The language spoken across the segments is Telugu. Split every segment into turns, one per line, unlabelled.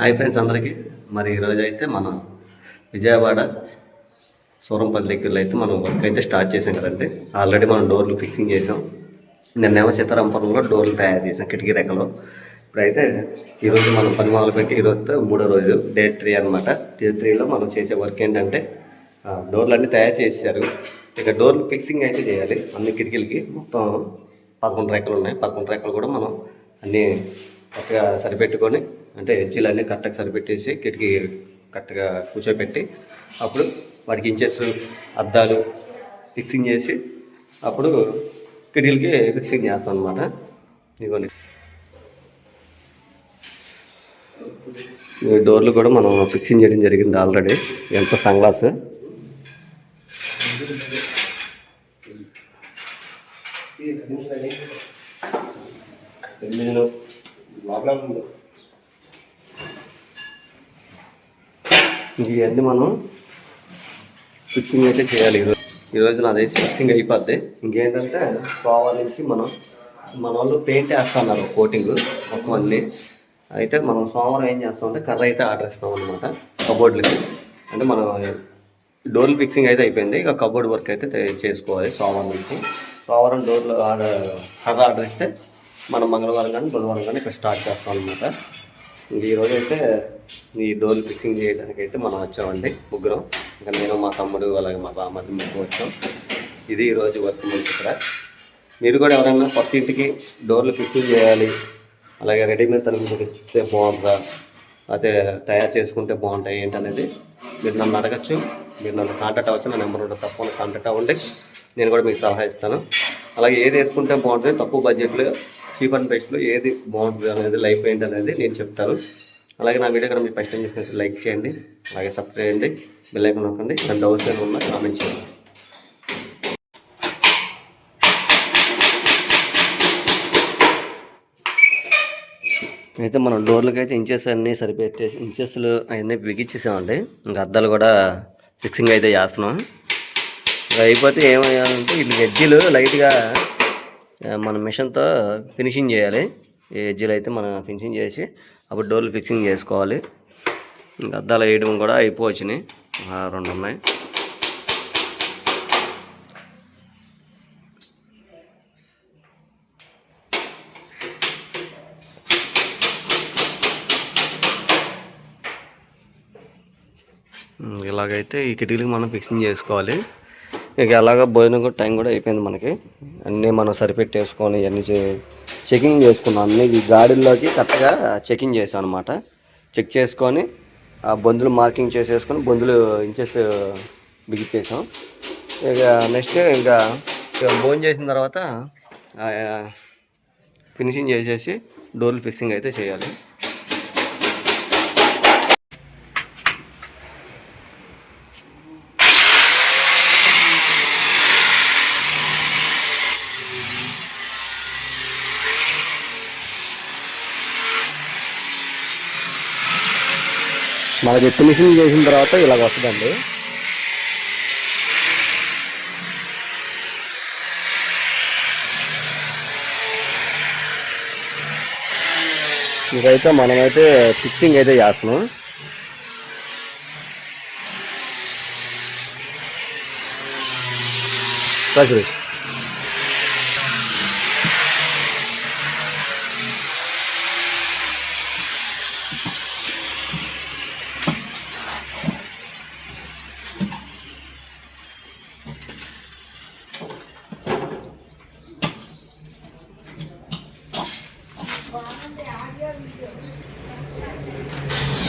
హాయ్ ఫ్రెండ్స్ అందరికీ. మరి ఈరోజు అయితే మనం విజయవాడ సూరంపల్లి దగ్గరలో అయితే మనం వర్క్ అయితే స్టార్ట్ చేసాం కదండి. ఆల్రెడీ మనం డోర్లు ఫిక్సింగ్ చేసాం. నిన్నేమో సీతారాంపురంలో డోర్లు తయారు చేసాం కిటికీ రెక్కలో ఇప్పుడైతే ఈరోజు మనం పని మొదలుపెట్టి ఈరోజు మూడో రోజు డే త్రీ అనమాట డే త్రీలో మనం చేసే వర్క్ ఏంటంటే డోర్లు అన్నీ తయారు చేశారు. ఇక డోర్లు ఫిక్సింగ్ అయితే చేయాలి. అన్ని కిటికీలకి మొత్తం పదకొండు రెక్కలు ఉన్నాయి. పదకొండు రెక్కలు కూడా మనం అన్నీ కరెక్ట్గా సరిపెట్టుకొని అంటే ఎడ్జీలు అన్నీ కరెక్ట్గా సరిపెట్టేసి కిటికీ కరెక్ట్గా కూర్చోబెట్టి అప్పుడు వాటికి ఇంచెస్ అద్దాలు ఫిక్సింగ్ చేసి అప్పుడు కిటికీలకి ఫిక్సింగ్ చేస్తాం అనమాట ఇదిగోండి. డోర్లు కూడా మనం ఫిక్సింగ్ చేయడం జరిగింది ఆల్రెడీ. ఎంత సన్గ్లాస్ ఇవన్నీ మనం ఫిక్సింగ్ అయితే చేయాలి. ఈరోజు ఈరోజు నాది ఫిక్సింగ్ అయిపోద్ది. ఇంకేంటంటే కోవా నుంచి మనం మన వాళ్ళు పెయింట్ వేస్తున్నారు కోటింగ్ మొత్తం అన్ని. అయితే మనం సోమవారం ఏం చేస్తామంటే కర్ర అయితే ఆర్డర్ ఇస్తాం అనమాట కబోర్డ్లకి అంటే మనం డోర్లు ఫిక్సింగ్ అయితే అయిపోయింది. ఇక కబోర్డ్ వర్క్ అయితే చేసుకోవాలి సోమవారం నుంచి. సోమవారం డోర్లు ఆర్డర్ కర్ర ఆర్డర్ ఇస్తే మనం మంగళవారం కానీ బుధవారం కానీ ఇక్కడ స్టార్ట్ చేస్తాం అనమాట ఈరోజు అయితే ఈ డోర్లు ఫిక్సింగ్ చేయడానికి అయితే మనం వచ్చామండి ముగ్గురం. ఇంకా నేను మా తమ్ముడు అలాగే మా బామ్మది ముగ్గురు వచ్చాం. ఇది ఈరోజు వర్క్ మంచి ఇక్కడ. మీరు కూడా ఎవరైనా కొత్త ఇంటికి డోర్లు ఫిక్సింగ్ చేయాలి అలాగే రెడీమేడ్ తనకి చెప్తే బాగుంటుందా అయితే తయారు చేసుకుంటే బాగుంటాయి ఏంటనేది మీరు నన్ను అడగచ్చు. మీరు నన్ను కాంటాక్ట్ అవ్వచ్చు నా నెంబర్ ఉంటుంది తప్పకుండా కాంటాక్ట్ అవ్వండి. నేను కూడా మీకు సలహా ఇస్తాను. అలాగే ఏది వేసుకుంటే బాగుంటుంది తక్కువ బడ్జెట్లో చీప్ అండ్ బెస్ట్లో ఏది బాగుంటుంది అనేది లైఫ్ ఏంటి అనేది నేను చెప్తాను. అలాగే నా వీడియో కనుక మీరు ఫస్ట్ టైం చేసినట్టు లైక్ చేయండి అలాగే సబ్స్క్రైబ్ చేయండి బెల్ నొక్కండి నా డౌట్స్ ఏమైనా ఉన్నా కామెంట్ చేయండి. అయితే మనం డోర్లకి అయితే ఇంచెస్ అన్నీ సరిపెట్టేసి ఇంచెస్లు అవన్నీ బిగించేసామండి. ఇంకా అద్దాలు కూడా ఫిక్సింగ్ అయితే చేస్తున్నాం. అయిపోతే ఏమయ్యాలంటే వీళ్ళు ఎడ్జీలు లైట్గా మన మిషన్తో ఫినిషింగ్ చేయాలి. ఈ ఎడ్జీలు అయితే మనం ఫినిషింగ్ చేసి అప్పుడు డోర్లు ఫిక్సింగ్ చేసుకోవాలి. ఇంకా అద్దాలు వేయడం కూడా అయిపోవచ్చినాయి రెండు ఉన్నాయి. ఇలాగైతే ఈ కిటికీలకు మనం ఫిక్సింగ్ చేసుకోవాలి. ఇక అలాగ భోజనం కూడా టైం కూడా అయిపోయింది మనకి. అన్నీ మనం సరిపెట్టేసుకొని అన్నీ చెకింగ్ చేసుకున్నాం. అన్ని ఈ గాడిల్లోకి కరెక్ట్గా చెకింగ్ చేసాం అనమాట చెక్ చేసుకొని ఆ బొందులు మార్కింగ్ చేసేసుకొని బొందులు ఇంచెస్ బిగించేసాం ఇక నెక్స్ట్ ఇంకా ఇక భోజనం చేసిన తర్వాత ఫినిషింగ్ చేసేసి డోర్లు ఫిక్సింగ్ అయితే చేయాలి. మనకి ఫినిషింగ్ చేసిన తర్వాత ఇలాగ వస్తుందండి. ఇదైతే మనమైతే ఫిక్సింగ్ అయితే చేస్తున్నాం. సరే Yeah, I hear you.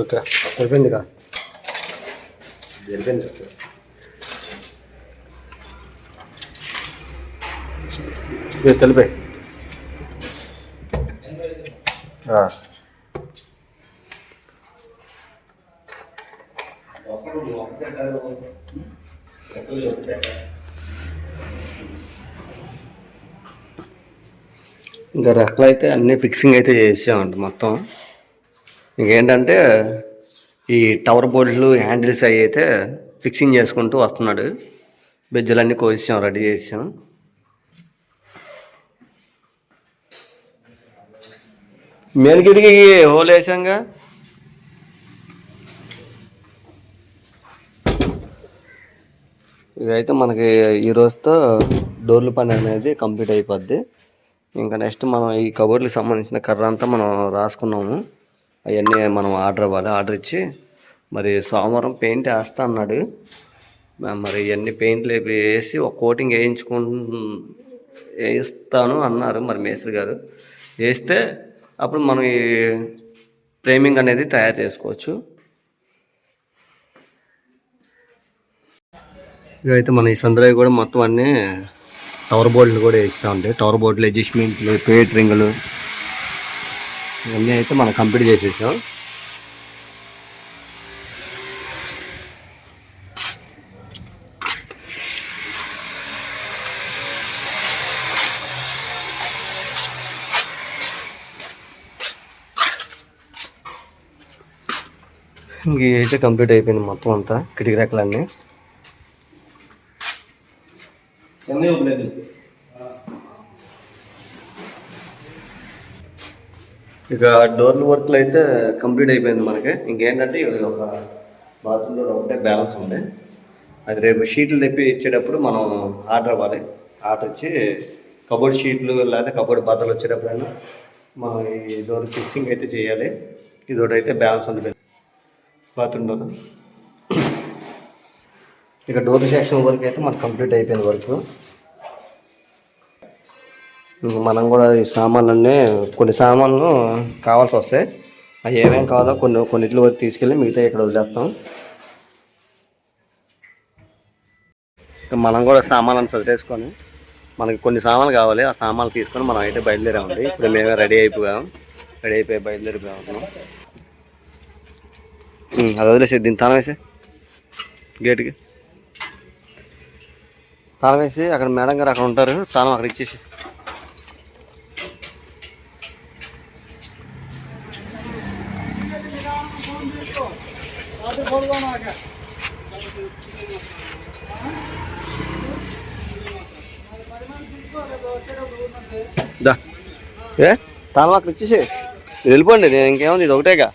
Okay. అయిపోయిందిగా?
జరిగింది.
ఇది తెలిపే.
ఇంకా రెక్కలు అయితే అన్నీ ఫిక్సింగ్ అయితే చేసామంట మొత్తం. ఇంకేంటంటే ఈ టవర్ బోర్డులు హ్యాండిల్స్ అవి అయితే ఫిక్సింగ్ చేసుకుంటూ వస్తున్నాడు. బెజ్జలన్నీ కోసాం రెడీ చేసాం మెయిన్ కిటికీ హోల్ వేసాంగా. ఇదైతే మనకి ఈ రోజుతో డోర్ల పని అనేది కంప్లీట్ అయిపోద్ది. ఇంకా నెక్స్ట్ మనం ఈ కబోర్డ్కి సంబంధించిన కర్ర అంతా మనం రాసుకున్నాము. అవన్నీ మనం ఆర్డర్ ఇవ్వాలి. ఆర్డర్ ఇచ్చి మరి సోమవారం పెయింట్ వేస్తా అన్నాడు. మరి ఇవన్నీ పెయింట్లు వేసి ఒక కోటింగ్ వేయించుకు వేయిస్తాను అన్నారు మరి మేస్త్రి గారు. వేస్తే అప్పుడు మనం ఈ ఫ్రేమింగ్ అనేది తయారు చేసుకోవచ్చు. ఇక అయితే మన ఈ సందులో కూడా మొత్తం అన్నీ టవర్ బోర్డులు కూడా వేస్తామండి టవర్ బోర్డులు అడ్జస్ట్మెంట్లు పేటరింగ్లు ఇవన్నీ అయితే మనం కంప్లీట్ చేసేసాం. ఇంక అయితే కంప్లీట్ అయిపోయింది మొత్తం అంతా కిటికీ రెక్కలన్నీ ఇక డోర్ల వర్క్లు అయితే కంప్లీట్ అయిపోయింది మనకి. ఇంకేంటంటే ఇది ఒక బాత్రూంలో ఒకటే బ్యాలెన్స్ ఉంది. అది రేపు షీట్లు తెప్పి ఇచ్చేటప్పుడు మనం ఆర్డర్ అవ్వాలి ఆర్డర్ ఇచ్చి కబోర్డ్ షీట్లు లేదా కబోర్డ్ బద్దలు వచ్చేటప్పుడైనా మనం ఈ డోర్ ఫిక్సింగ్ అయితే చేయాలి. ఇది ఒకటి అయితే బ్యాలెన్స్ ఉంది. Bathroom door. ఇక డోర్ సెక్షన్ వరకు అయితే మనకు కంప్లీట్ అయిపోయింది వర్క్. మనం కూడా ఈ సామాన్లన్నీ కొన్ని సామాన్లు కావాల్సి వస్తాయి అవి ఏమేమి కావాలో కొన్ని కొన్నిట్ల వరకు తీసుకెళ్ళి మిగతా ఇక్కడ వదిలేస్తాం. మనం కూడా సామాన్లను సదిరేసుకొని మనకి కొన్ని సామాన్లు కావాలి ఆ సామాన్లు తీసుకొని మనం అయితే బయలుదేరామండి. ఇప్పుడు మేమే రెడీ అయిపోయాం. రెడీ అయిపోయి బయలుదేరిపోయాము అది వదిలేసి దీన్ని తాళం వేసే గేట్కి. తాళం వేసి అక్కడ మేడం గారు అక్కడ ఉంటారు. తాళం అక్కడ ఇచ్చేసి ఏ? తాను అక్కడ ఇచ్చేసి. మీరు వెళ్ళిపోండి నేను ఇంకేముంది ఇది ఒకటేగా.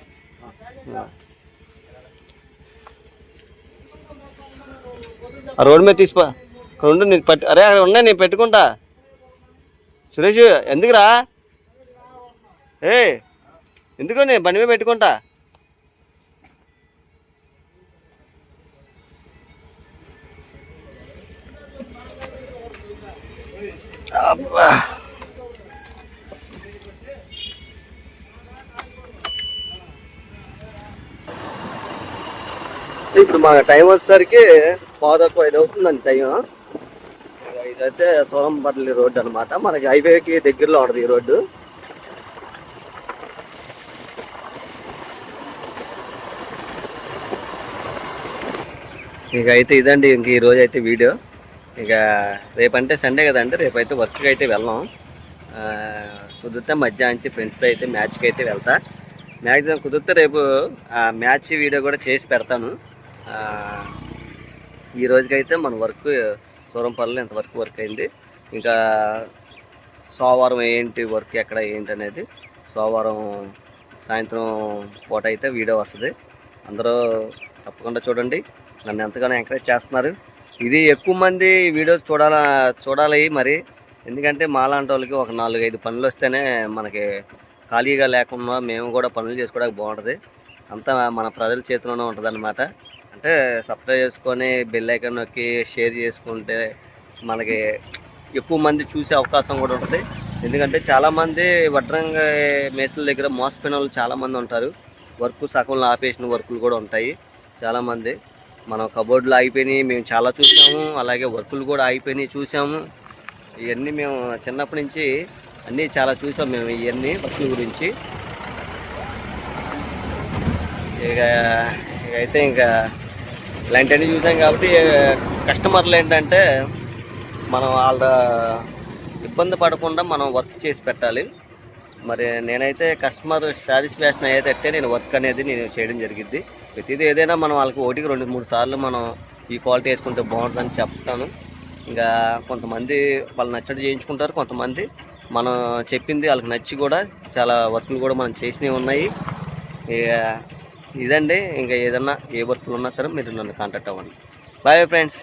ఆ రోడ్డు మీద తీసిపో ఇక్కడ ఉండు నేను పట్టి అరే అక్కడ ఉన్నాయి నేను పెట్టుకుంటా. సురేష్ ఎందుకురా? ఏ ఎందుకో నేను బండి మీద పెట్టుకుంటా. ఇప్పుడు మన టైం వచ్చేసరికి పాదకు ఐదు అవుతుందండి టైం. ఇదైతే సోరంపల్లి రోడ్డు అనమాట మనకి హైవేకి దగ్గరలో ఉంటుంది ఈ రోడ్డు. ఇక అయితే ఇదండి ఇంక ఈ అయితే వీడియో. ఇక రేపంటే సండే కదండి రేపైతే వర్క్కి అయితే వెళ్ళాం. కుదిరితే మధ్యాహ్నం ఫ్రెండ్స్తో అయితే మ్యాచ్కి అయితే వెళ్తా. మ్యాక్సిమం కుదిరితే రేపు ఆ మ్యాచ్ వీడియో కూడా చేసి పెడతాను. ఈ రోజుకైతే మన వర్క్ సూరంపల్లిలో ఇంతవరకు వర్క్ అయింది. ఇంకా సోమవారం ఏంటి వర్క్ ఎక్కడ ఏంటి అనేది సోమవారం సాయంత్రం పూట అయితే వీడియో వస్తుంది. అందరూ తప్పకుండా చూడండి. నన్ను ఎంతగానో ఎంకరేజ్ చేస్తున్నారు. ఇది ఎక్కువ మంది వీడియోస్ చూడాల చూడాలి మరి. ఎందుకంటే మాలాంటి వాళ్ళకి ఒక నాలుగు ఐదు పనులు వస్తేనే మనకి ఖాళీగా లేకుండా మేము కూడా పనులు చేసుకోవడానికి బాగుంటుంది. అంతా మన ప్రజల చేతిలోనే ఉంటుంది అనమాట అంటే సబ్స్క్రైబ్ చేసుకొని బెల్ ఐకాన్ నొక్కి షేర్ చేసుకుంటే మనకి ఎక్కువ మంది చూసే అవకాశం కూడా ఉంటుంది. ఎందుకంటే చాలామంది వడ్రంగ మేతుల దగ్గర మోసపోయిన వాళ్ళు చాలామంది ఉంటారు. వర్క్ సగంలో ఆపేసిన వర్కులు కూడా ఉంటాయి. చాలామంది మనం కబోర్డ్లో అయిపోయినాయి మేము చాలా చూసాము అలాగే వర్కులు కూడా అయిపోయినాయి చూసాము. ఇవన్నీ మేము చిన్నప్పటి నుంచి అన్నీ చాలా చూసాం మేము ఇవన్నీ వర్కుల గురించి. ఇక ఇక అయితే ఇంకా ఇలాంటివన్నీ చూసాం కాబట్టి కస్టమర్లు ఏంటంటే మనం వాళ్ళ ఇబ్బంది పడకుండా మనం వర్క్ చేసి పెట్టాలి. మరి నేనైతే కస్టమర్ సాటిస్ఫాక్షన్ అయ్యేటట్టే నేను వర్క్ అనేది నేను చేయడం జరిగింది. ప్రతిదీ ఏదైనా మనం వాళ్ళకి ఒకటికి రెండు మూడు సార్లు మనం ఈ క్వాలిటీ వేసుకుంటే బాగుంటుందని చెప్తాను. ఇంకా కొంతమంది వాళ్ళు నచ్చడం చేయించుకుంటారు కొంతమంది మనం చెప్పింది వాళ్ళకి నచ్చి కూడా చాలా వర్కులు కూడా మనం చేసినవి ఉన్నాయి. ఇక ఇదండి. ఇంకా ఏదన్నా ఏ వర్కులు ఉన్నా సరే మీరు నన్ను కాంటాక్ట్ అవ్వండి. Bye friends